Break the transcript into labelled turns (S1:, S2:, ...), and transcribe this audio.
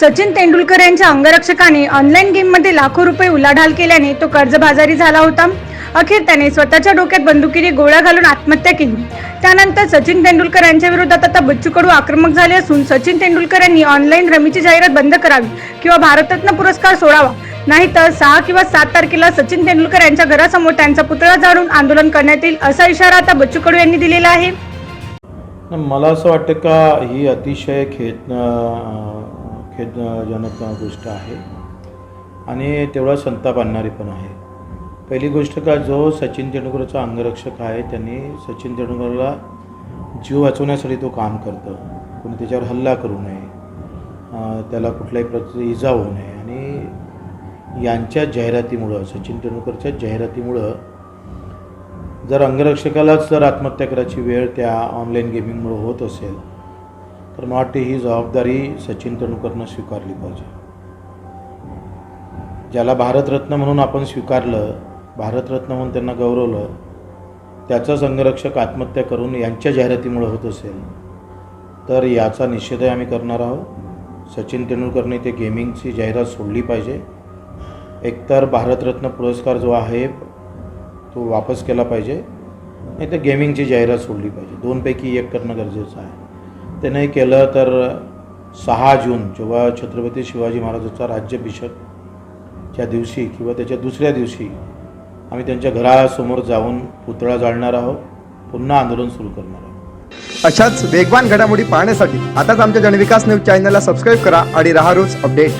S1: सचिन तेंडुलकर यांच्या अंगरक्षकाने ऑनलाईन गेममध्ये लाखो रुपये उलाढाल केल्याने तो कर्जबाजारी झाला होता. अखेर त्याने स्वतःच्या डोक्यात बंदुकीने गोळ्या घालून आत्महत्या केली. त्यानंतर सचिन तेंडुलकर यांच्या विरोधात आता बच्चू कडू आक्रमक झाले असून सचिन तेंडुलकर यांनी ऑनलाईन रमीची जाहिरात बंद करावी किंवा भारतरत्न पुरस्कार सोडावा. नाहीतर सहा किंवा सात तारखेला सचिन तेंडुलकर यांच्या घरासमोर त्यांचा पुतळा जाळून आंदोलन करण्यात येईल असा इशारा आता बच्चू कडू यांनी दिलेला आहे.
S2: मला असं वाटतं का ही अतिशय खेद खेदजनक गोष्ट आहे. आणि तेवढा संताप आणणारी पण आहे. पहिली गोष्ट का जो सचिन तेंडुलकरचा अंगरक्षक आहे त्यांनी सचिन तेंडुलकरला जीव वाचवण्यासाठी तो काम करतं. कोणी त्याच्यावर हल्ला करू नये. त्याला कुठल्याही प्रकारची इजा होऊ नये. आणि यांच्या जाहिरातीमुळं सचिन तेंडुलकरच्या जाहिरातीमुळं जर अंगरक्षकालाच जर आत्महत्या करायची वेळ त्या ऑनलाईन गेमिंगमुळं होत असेल तर मला वाटते ही जबाबदारी सचिन तेंडुलकरनं स्वीकारली पाहिजे. ज्याला भारतरत्न म्हणून आपण स्वीकारलं भारतरत्न म्हणून त्यांना गौरवलं त्याचं संघरक्षक आत्महत्या करून यांच्या जाहिरातीमुळे होत असेल तर याचा निषेधही आम्ही करणार आहोत. सचिन तेंडुलकरने ते गेमिंगची जाहिरात सोडली पाहिजे. एकतर भारतरत्न पुरस्कार जो आहे तो वापस केला पाहिजे. नाही तर गेमिंगची जाहिरात सोडली पाहिजे. दोनपैकी एक करणं गरजेचं आहे. ते नाही केलं तर सहा जून जेव्हा छत्रपती शिवाजी महाराजांचा राज्याभिषेकच्या दिवशी किंवा त्याच्या दुसऱ्या दिवशी आम्ही त्यांच्या घरासमोर जाऊन पुतळा जाळणार आहोत पुन्हा आंदोलन सुरू करणार आहोत.
S3: अशाच वेगवान घडामोडी पाहण्यासाठी आताच आमच्या जनविकास न्यूज चॅनलला सबस्क्राईब करा आणि राहा रोज अपडेट.